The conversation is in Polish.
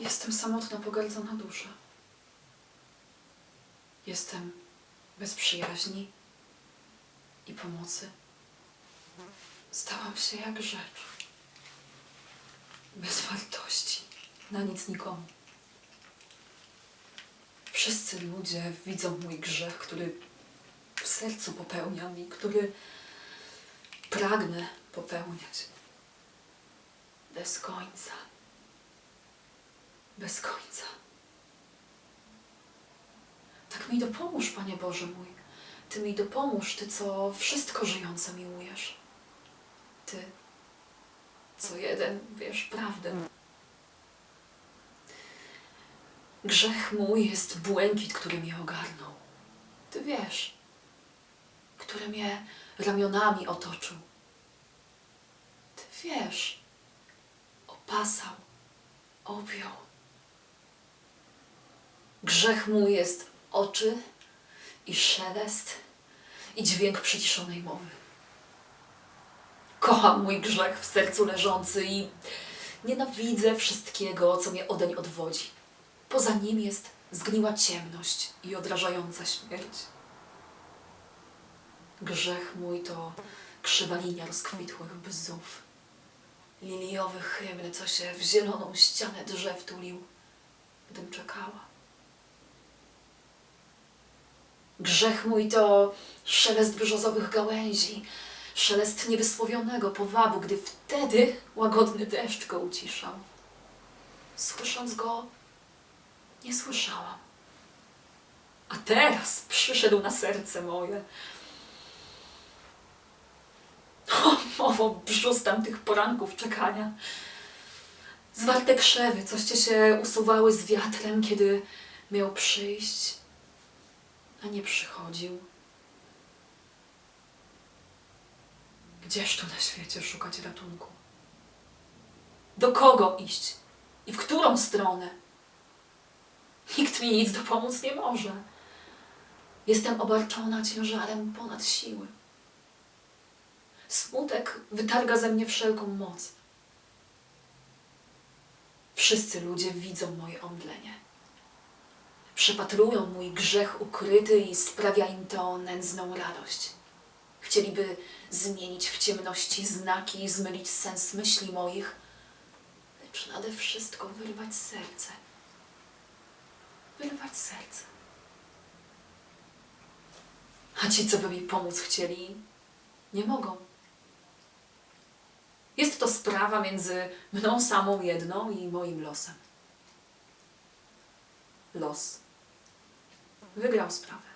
Jestem samotna, pogardzona dusza. Jestem bez przyjaźni i pomocy. Stałam się jak rzecz. Bez wartości. Na nic nikomu. Wszyscy ludzie widzą mój grzech, który w sercu popełniam i który pragnę popełniać. Bez końca. Bez końca. Tak mi dopomóż, Panie Boże mój. Ty mi dopomóż, Ty, co wszystko żyjące miłujesz. Ty, co jeden wiesz prawdę. Grzech mój jest błękit, który mnie ogarnął. Ty wiesz, który mnie ramionami otoczył. Ty wiesz, opasał, objął. Grzech mój jest oczy i szelest i dźwięk przyciszonej mowy. Kocham mój grzech w sercu leżący i nienawidzę wszystkiego, co mnie odeń odwodzi. Poza nim jest zgniła ciemność i odrażająca śmierć. Grzech mój to krzywa linia rozkwitłych bzów, liliowy hymn, co się w zieloną ścianę drzew tulił, gdym czekała. Grzech mój to szelest brzozowych gałęzi, szelest niewysłowionego powabu, gdy wtedy łagodny deszcz go uciszał. Słysząc go, nie słyszałam. A teraz przyszedł na serce moje. O, mowo brzus tamtych poranków czekania. Zwarte krzewy, coście się usuwały z wiatrem, kiedy miał przyjść, a nie przychodził. Gdzież tu na świecie szukać ratunku? Do kogo iść? I w którą stronę? Nikt mi nic dopomóc nie może. Jestem obarczona ciężarem ponad siły. Smutek wytarga ze mnie wszelką moc. Wszyscy ludzie widzą moje omdlenie. Przepatrują mój grzech ukryty i sprawia im to nędzną radość. Chcieliby zmienić w ciemności znaki i zmylić sens myśli moich, lecz nade wszystko wyrwać serce. Wyrwać serce. A ci, co by mi pomóc chcieli, nie mogą. Jest to sprawa między mną samą jedną i moim losem. Los wygrał sprawę.